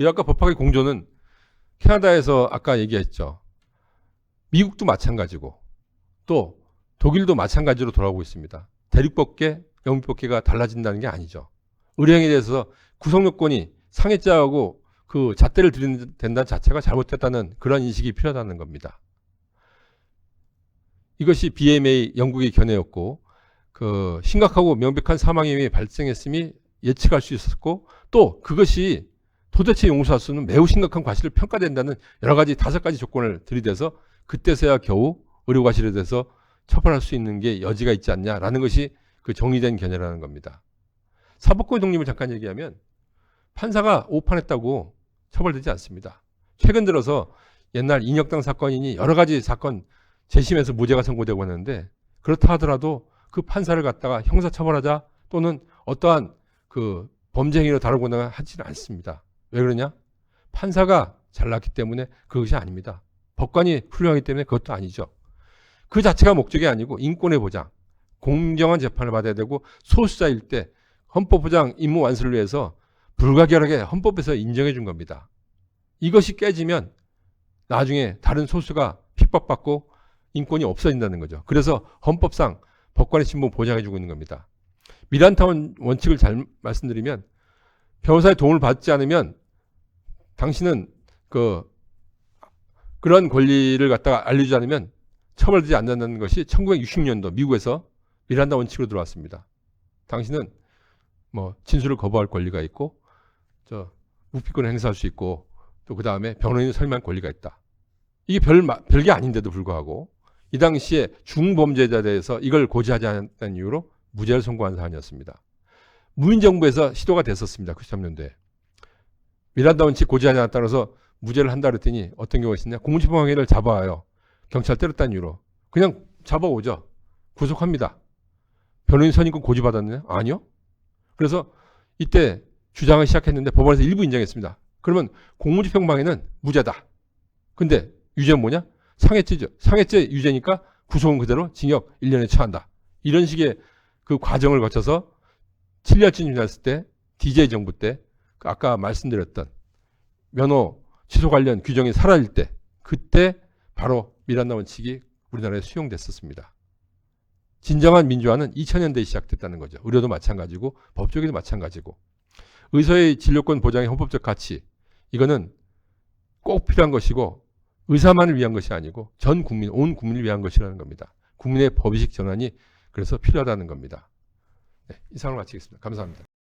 의학과 법학의 공조는 캐나다에서 아까 얘기했죠. 미국도 마찬가지고 또 독일도 마찬가지로 돌아오고 있습니다. 대륙법계, 영미법계가 달라진다는 게 아니죠. 의료행위에 대해서 구성 요건이 상해자하고 그 잣대를 들인다는 자체가 잘못됐다는 그런 인식이 필요하다는 겁니다. 이것이 BMA 영국의 견해였고 그 심각하고 명백한 사망이 발생했음이 예측할 수 있었고 또 그것이 도대체 용서할 수는 매우 심각한 과실을 평가된다는 여러 가지 다섯 가지 조건을 들이대서 그때서야 겨우 의료과실에 대해서 처벌할 수 있는 게 여지가 있지 않냐라는 것이 그 정리된 견해라는 겁니다. 사법권의 독립을 잠깐 얘기하면 판사가 오판했다고 처벌되지 않습니다. 최근 들어서 옛날 인혁당 사건이니 여러 가지 사건 재심에서 무죄가 선고되고 하는데 그렇다 하더라도 그 판사를 갖다가 형사 처벌하자 또는 어떠한 그 범죄 행위로 다루거나 하지는 않습니다. 왜 그러냐? 판사가 잘났기 때문에 그것이 아닙니다. 법관이 훌륭하기 때문에 그것도 아니죠. 그 자체가 목적이 아니고 인권의 보장, 공정한 재판을 받아야 되고 소수자일 때 헌법 보장 임무 완수를 위해서 불가결하게 헌법에서 인정해 준 겁니다. 이것이 깨지면 나중에 다른 소수가 핍박받고 인권이 없어진다는 거죠. 그래서 헌법상 법관의 신분 보장해 주고 있는 겁니다. 미란타운 원칙을 잘 말씀드리면 변호사의 도움을 받지 않으면 당신은 그 그런 권리를 갖다가 알려주지 않으면 처벌되지 않는다는 것이 1960년도 미국에서 미란다 원칙으로 들어왔습니다. 당신은 뭐 진술을 거부할 권리가 있고 저 묵비권을 행사할 수 있고 또 그 다음에 변호인을 설명할 권리가 있다. 이게 별 별게 아닌데도 불구하고 이 당시에 중범죄자에 대해서 이걸 고지하지 않았다는 이유로 무죄를 선고한 사안이었습니다. 무인정부에서 시도가 됐었습니다. 93년도에. 미란다 원칙 고지하지 않았다 그래서 무죄를 한다 그랬더니 어떤 경우가 있었냐. 공무집행관계를 잡아와요. 경찰 때렸다는 이유로. 그냥 잡아오죠. 구속합니다. 변호인 선임권 고지받았느냐? 아니요. 그래서 이때 주장을 시작했는데 법원에서 일부 인정했습니다. 그러면 공무집행방해는 무죄다. 근데 유죄는 뭐냐? 상해죄죠. 상해죄 유죄니까 구속은 그대로 징역 1년에 처한다. 이런 식의 그 과정을 거쳐서 7년쯤 지났을 때 DJ 정부 때그 아까 말씀드렸던 면허 취소 관련 규정이 사라질 때 그때 바로 미란다 원칙이 우리나라에 수용됐었습니다. 진정한 민주화는 2000년대에 시작됐다는 거죠. 의료도 마찬가지고 법조계도 마찬가지고 의사의 진료권 보장의 헌법적 가치 이거는 꼭 필요한 것이고 의사만을 위한 것이 아니고 전 국민, 온 국민을 위한 것이라는 겁니다. 국민의 법의식 전환이 그래서 필요하다는 겁니다. 네, 이상을 마치겠습니다. 감사합니다.